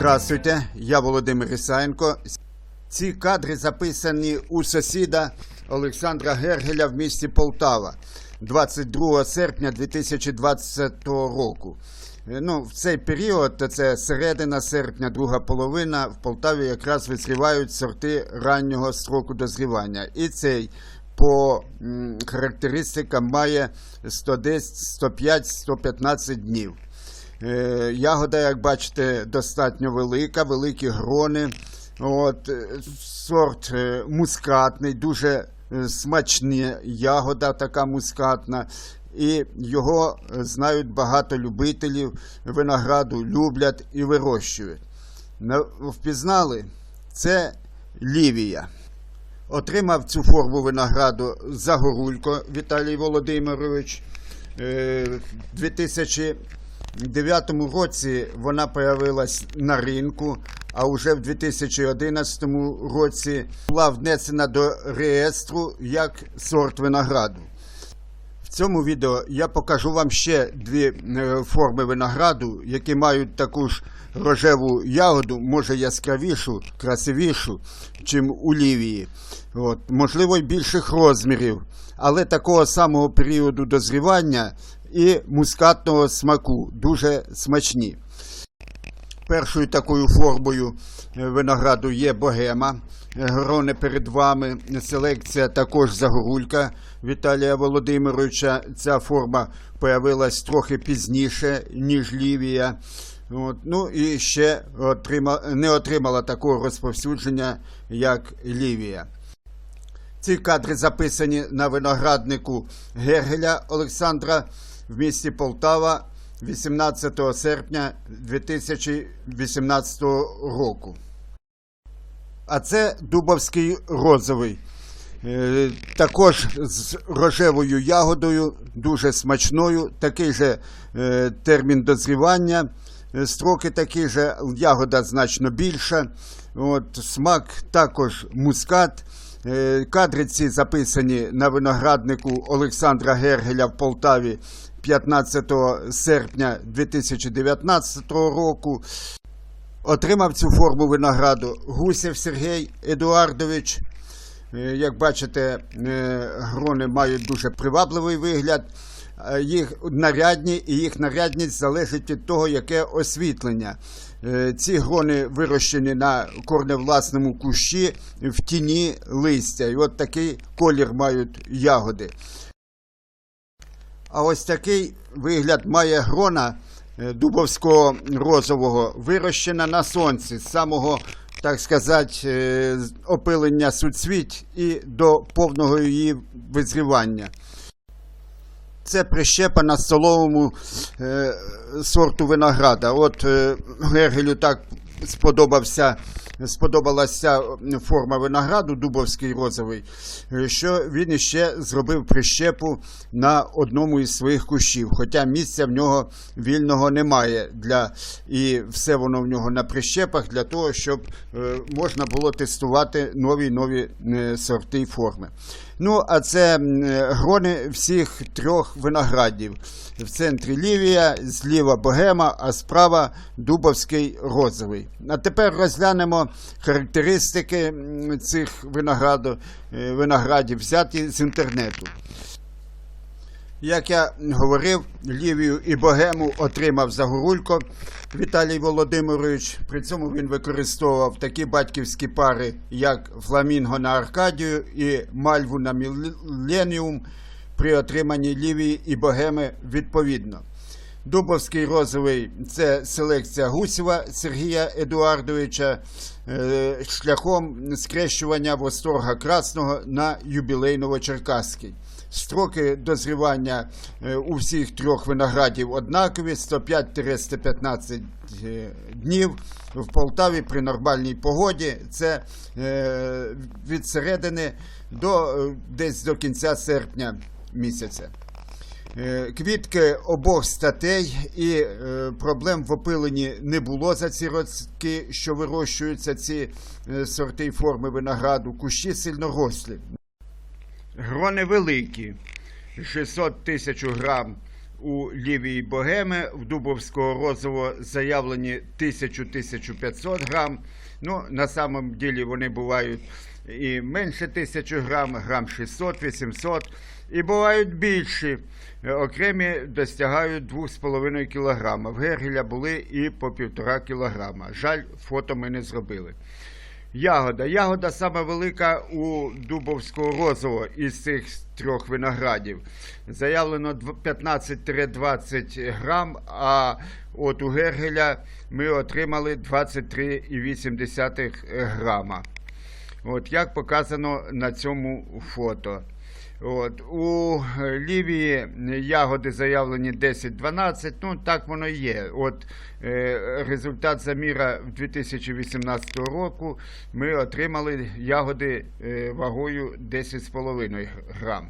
Здравствуйте, я Володимир Ісаєнко. Ці кадри записані у сусіда Олександра Гергеля в місті Полтава 22 серпня 2020 року. Е, Ну, в цей період, це середина серпня, друга половина, в Полтаві якраз визрівають сорти раннього строку дозрівання. І цей по характеристикам має 110, 105, 115 днів. Е, Ягода, як бачите, достатньо велика, великі грони. От, е, сорт е, мускатний, дуже смачна ягода, така мускатна. І його знають багато любителів винограду, люблять і вирощують. Впізнали? Це лівія. Отримав цю форму винограду Загорулько Віталій Володимирович. Е, В 2009 році вона появилась на ринку, а вже в 2011 році була внесена до реєстру як сорт винограду. В цьому відео я покажу вам ще дві е, форми винограду, які мають таку ж рожеву ягоду, може яскравішу, красивішу, чим у лівії. От, можливо, й більших розмірів, але такого самого періоду дозрівання і мускатного смаку дуже смачні. Першою такою формою е, винограду є богема. Е, Грони перед вами. Селекція також загорулька Віталія Володимировича. Ця форма появилась трохи пізніше, ніж Лівія. От. Ну і ще отрима, не отримала такого розповсюдження, як Лівія. Ці кадри записані на винограднику Гергеля Олександра в місті Полтава 18 серпня 2018 року. А це Дубовський розовий. Е, Також з рожевою ягодою, дуже смачною, такий же е, термін дозрівання, е, строки такі же, ягода значно більша. От, смак також мускат. Е, Кадри ці записані на винограднику Олександра Гергеля в Полтаві 15 серпня 2019 року. Отримав цю форму винограду Гусєв Сергій Едуардович. Е, Як бачите, е, грони мають дуже привабливий вигляд. Їх нарядні і їх нарядність залежить від того, яке освітлення. Е, Ці грони вирощені на корневласному кущі в тіні листя. І от такий колір мають ягоди. А ось такий вигляд має грона е, дубовського розового, вирощена на сонці з самого, так сказати, е, опилення суцвіть і до повного її визрівання. Це прищепа на столовому е, сорту винограда. От е, Гергелю так сподобався, сподобалася форма винограду, дубовський розовий, е, що він іще зробив прищепу на одному із своїх кущів. Хоча місця в нього вільного немає для і все воно в нього на прищепах для того, щоб е, можна було тестувати нові нові е, сорти і форми. Ну, а це грони всіх трьох виноградів. В центрі Лівія, зліва Богема, а справа Дубовський розовий. А тепер розглянемо характеристики цих винограду, е, виноградів, взяті з інтернету. Як я говорив, Лівію і Богему отримав Загорулько Віталій Володимирович. При цьому він використовував такі батьківські пари, як Фламінго на Аркадію і Мальву на Міленіум при отриманні Лівії і Богеми відповідно. Дубовський розовий це селекція Гусєва Сергія Едуардовича е, шляхом скрещування восторга Красного на юбілейново-черкаський. Строки дозрівання е, у всіх трьох виноградів однакові 105-115 е, днів. В Полтаві при нормальній погоді це е, від середини до десь до кінця серпня місяця. Квітки обох статей і проблем в опиленні не було за ці роки, що вирощуються ці сорти і форми винограду. Кущі сильнорослі. Грони великі, 600 тисяч грам у лівій богеми в Дубовського розово заявлені 1000-1500 грам. Ну, на самом ділі вони бувають і менше 1000 грам, грам 600-800, і бувають більші. Окремі достягають 2,5 кг. В Гергеля були і по 1,5 кг. Жаль, фото ми не зробили. Ягода. Ягода саме велика у Дубовського розового із цих трьох виноградів. Заявлено дв- 15-20 грам, а от у Гергеля ми отримали 23,8 грама. От як показано на цьому фото. От, у Лівії ягоди заявлені 10-12, ну так воно і є. От е, результат заміра 2018 року ми отримали ягоди е, вагою 10,5 грам.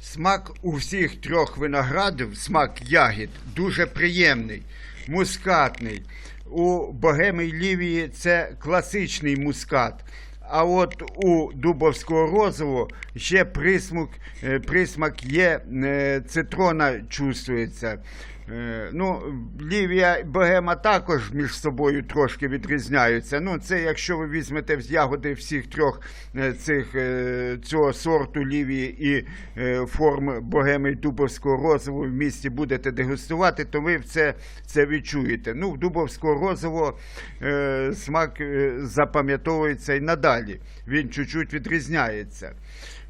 Смак у всіх трьох виноградів, смак ягід, дуже приємний, мускатний. У богеми лівії це класичний мускат. А от у Дубовського розового ще присмак, е, присмак є, е, цитрона чувствується. Е, Ну, Лівія Богема також між собою трошки відрізняються. Ну, це якщо ви візьмете ягоди всіх трьох е, цих е, цього сорту Лівії і форм Богеми і Дубовського розового в місті будете дегустувати, то ви це, це відчуєте. Ну, в Дубовського розового е, смак запам'ятовується і надалі. Він чуть-чуть відрізняється.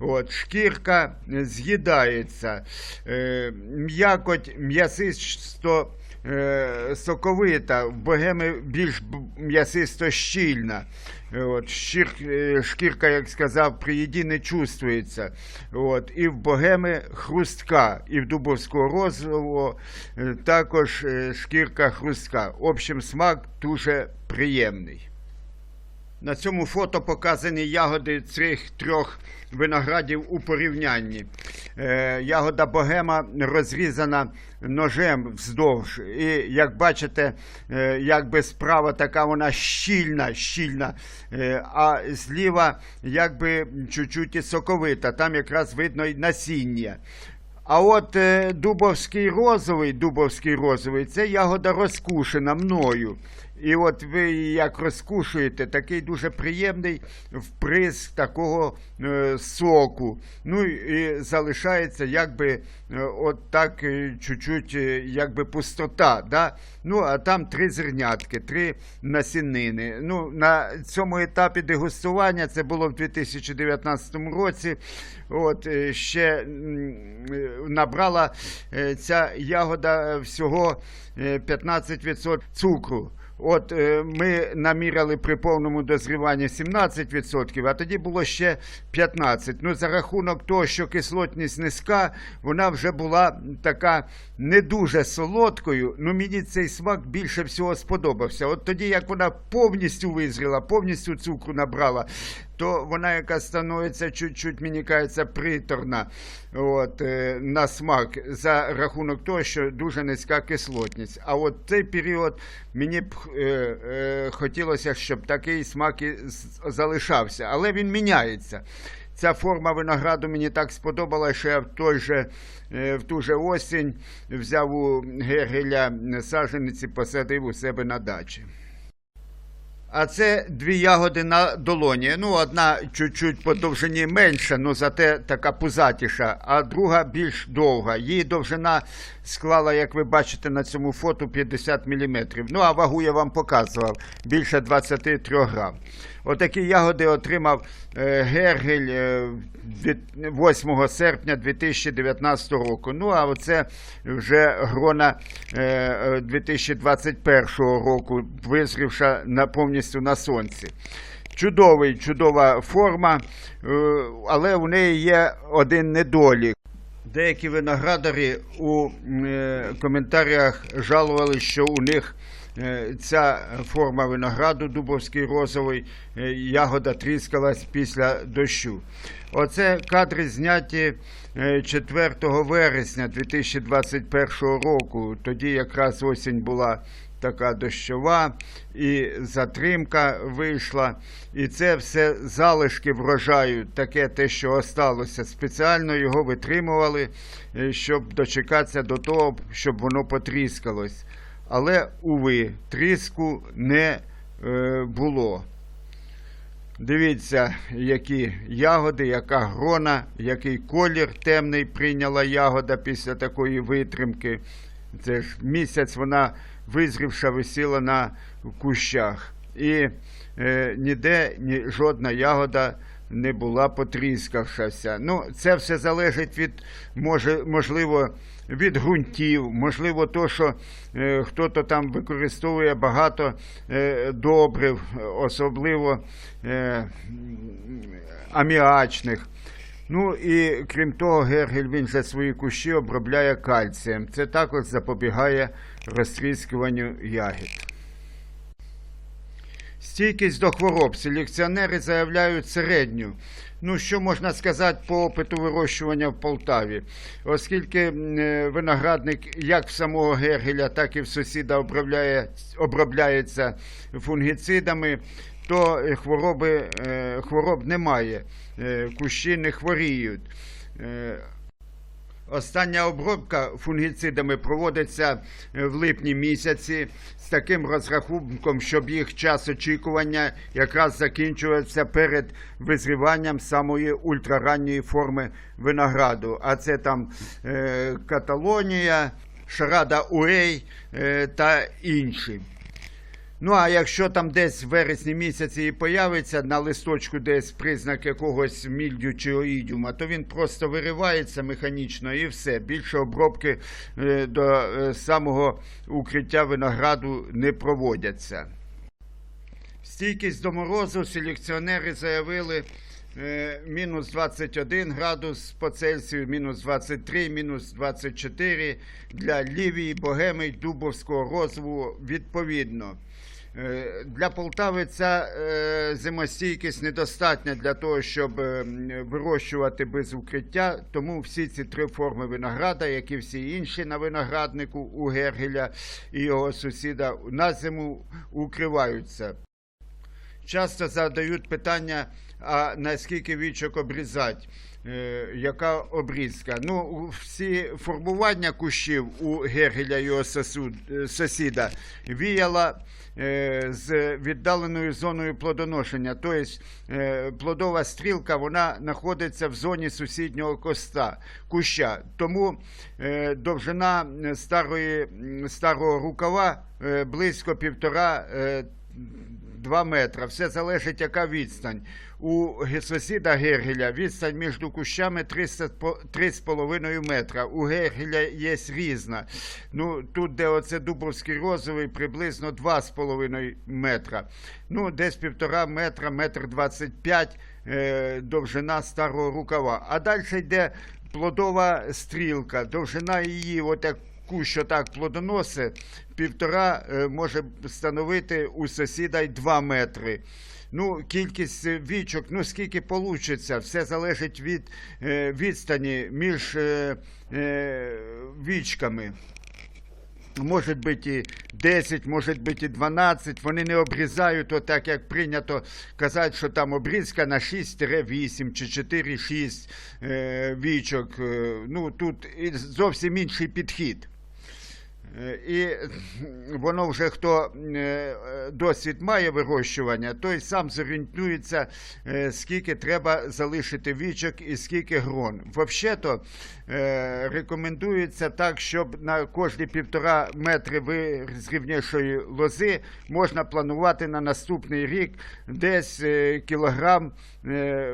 От, шкірка е, з'їдається, е, м'якоть м'ясисто е, соковита, в богеми більш м'ясисто щільна. От, щір, е, шкірка, як сказав, при їді не чувствується. От, і в богеми хрустка, і в дубовського розового е, також шкірка хрустка. В общем, смак дуже приємний. На цьому фото показані ягоди цих трьох виноградів у порівнянні. Е, ягода богема розрізана ножем вздовж. І як бачите, е, якби справа така вона щільна, щільна, е, а зліва якби чуть-чуть і соковита. Там якраз видно і насіння. А от дубовський розовий, дубовський розовий, це ягода розкушена мною. І от ви як розкушуєте, такий дуже приємний вприск такого е, соку. Ну і залишається якби е, от так е, чуть-чуть е, якби пустота. Да? Ну, а там три зернятки, три насінини. Ну, на цьому етапі дегустування це було в 2019 році. От ще набрала ця ягода всього е, 15% цукру. От е, ми наміряли при повному дозріванні 17%, а тоді було ще 15%. Ну, за рахунок того, що кислотність низька, вона вже була така не дуже солодкою. Ну, мені цей смак більше всього сподобався. От тоді, як вона повністю визріла, повністю цукру набрала, то вона яка становиться чуть-чуть, мені кажеться, приторна от, е, на смак за рахунок того, що дуже низька кислотність. А от цей період мені б е, е, хотілося, щоб такий смак і залишався, але він міняється. Ця форма винограду мені так сподобалася, що я в той же, е, в ту же осінь взяв у Гергеля сажениці, посадив у себе на дачі. А це дві ягоди на долоні. Ну, одна чуть-чуть по довжині менша, ну зате така пузатіша, а друга більш довга. Її довжина склала, як ви бачите на цьому фото, 50 мм. Ну, а вагу я вам показував більше 23 грам. Отакі ягоди отримав е, Гергель е, від 8 серпня 2019 року. Ну, а оце вже грона е, е, 2021 року, визрівша на, повністю на сонці. Чудовий, чудова форма, але у неї є один недолік. Деякі виноградарі у е, коментарях жалували, що у них е, ця форма винограду дубовський розовий, е, ягода тріскалась після дощу. Оце кадри зняті е, 4 вересня 2021 року. Тоді якраз осінь була така дощова, і затримка вийшла. І це все залишки врожаю, таке те, що осталося. Спеціально його витримували, е, щоб дочекатися до того, щоб воно потріскалось. Але, уви, тріску не е, було. Дивіться, які ягоди, яка грона, який колір темний прийняла ягода після такої витримки. Це ж місяць вона визрівша висіла на кущах. І е, ніде ні, жодна ягода не була потріскавшася. Ну, це все залежить від, може, можливо, від ґрунтів, можливо, то, що е, хто-то там використовує багато е, добрив, особливо е, аміачних. Ну і крім того, Гергель він же свої кущі обробляє кальцієм. Це також запобігає розтріскуванню ягід. Стійкість до хвороб. Селекціонери заявляють середню. Ну, що можна сказати по опиту вирощування в Полтаві? Оскільки е, виноградник як в самого Гергеля, так і в сусіда обробляє, обробляється фунгіцидами, то е, хвороби, е, хвороб немає, кущі не хворіють. Остання обробка фунгіцидами проводиться е, в липні місяці з таким розрахунком, щоб їх час очікування якраз закінчувався перед визріванням самої ультраранньої форми винограду. А це там е, Каталонія, Шарада Уей е, та інші. Ну, а якщо там десь в вересні місяці і появиться на листочку десь признак якогось мільдю чи оїдіума, то він просто виривається механічно і все. Більше обробки е, до е, самого укриття винограду не проводяться. Стійкість до морозу селекціонери заявили мінус 21 градус по Цельсію, мінус 23, мінус 24 для Лівії, Богеми Дубовського розву відповідно. Е, Для Полтави ця е, зимостійкість недостатня для того, щоб е, вирощувати без укриття. Тому всі ці три форми винограда, як і всі інші на винограднику у Гергеля і його сусіда, на зиму укриваються. Часто задають питання, а наскільки вічок обрізати, е, яка обрізка. Ну, всі формування кущів у Гергеля його сосуд, е, сусіда віяла е, з віддаленою зоною плодоношення. Тобто е, плодова стрілка вона знаходиться в зоні сусіднього коста, куща. Тому е, довжина старої, старого рукава е, близько півтора. е, 2 метри. Все залежить, яка відстань. У сусіда Гергеля відстань між кущами 300 по- 3,5 метра. У Гергеля є різна. Ну, тут, де оце Дубовський розовий, приблизно 2,5 метра. Ну, десь півтора метра, метр 25 е, довжина старого рукава. А далі йде плодова стрілка. Довжина її, от як кущ отак плодоносить, півтора е, може становити у сусіда й 2 метри. Ну, кількість вічок, ну скільки получиться, все залежить від е, відстані між е, вічками. Може бути і 10, може бути і 12. Вони не обрізають, отак як прийнято казати, що там обрізка на 6-8 чи 4-6 е, вічок. Ну, тут зовсім інший підхід. І воно вже хто е, досвід має вирощування, той сам зорієнтується, е, скільки треба залишити вічок і скільки грон. Взагалі-то е, рекомендується так, щоб на кожні півтора метри визрівнішої лози можна планувати на наступний рік десь кілограм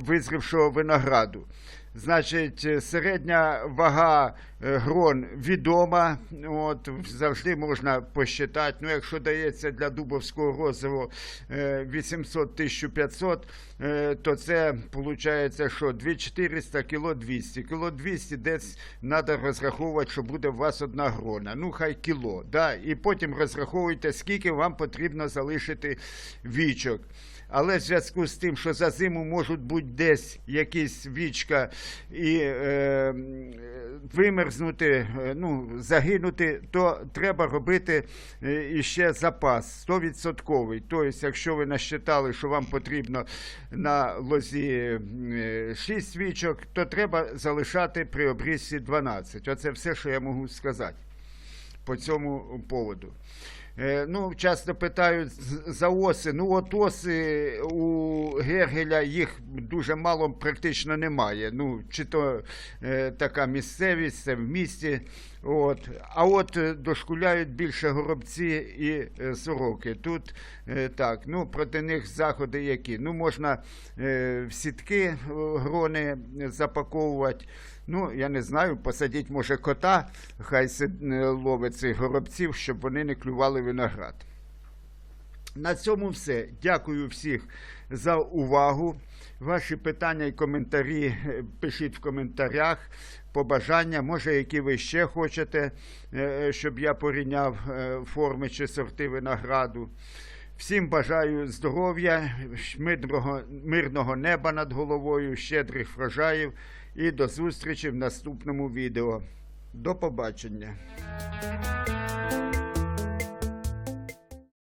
визрівшого винограду. Значить, середня вага грон відома. От, завжди можна посчитати. Ну, якщо дається для Дубовського розову е, 800-1500, е, то це виходить, що 2400 кіло 200. Кіло 200 десь треба розраховувати, що буде у вас одна грона. Ну, хай кіло. Да? І потім розраховуйте, скільки вам потрібно залишити вічок. Але в зв'язку з тим, що за зиму можуть бути десь якісь вічка і е, м, вимерзнути, е, ну, загинути, то треба робити е, іще запас 100%. Тобто, якщо ви насчитали, що вам потрібно на лозі 6 свічок, то треба залишати при обрізці 12. Оце все, що я можу сказати по цьому поводу. Е, Ну, часто питають за оси. Ну, от оси у Гергеля їх дуже мало практично немає. Ну, чи то е, така місцевість, це в місті. От. А от е, дошкуляють більше горобці і е, сороки. Тут е, так, ну, проти них заходи які. Ну, можна е, в сітки е, грони запаковувати. Ну, я не знаю, посадіть, може, кота, хай е, ловить цих горобців, щоб вони не клювали виноград. На цьому все. Дякую всіх за увагу. Ваші питання і коментарі е, пишіть в коментарях, побажання, може, які ви ще хочете, е, щоб я порівняв форми чи сорти винограду. Всім бажаю здоров'я, мирного неба над головою, щедрих врожаїв і до зустрічі в наступному відео. До побачення.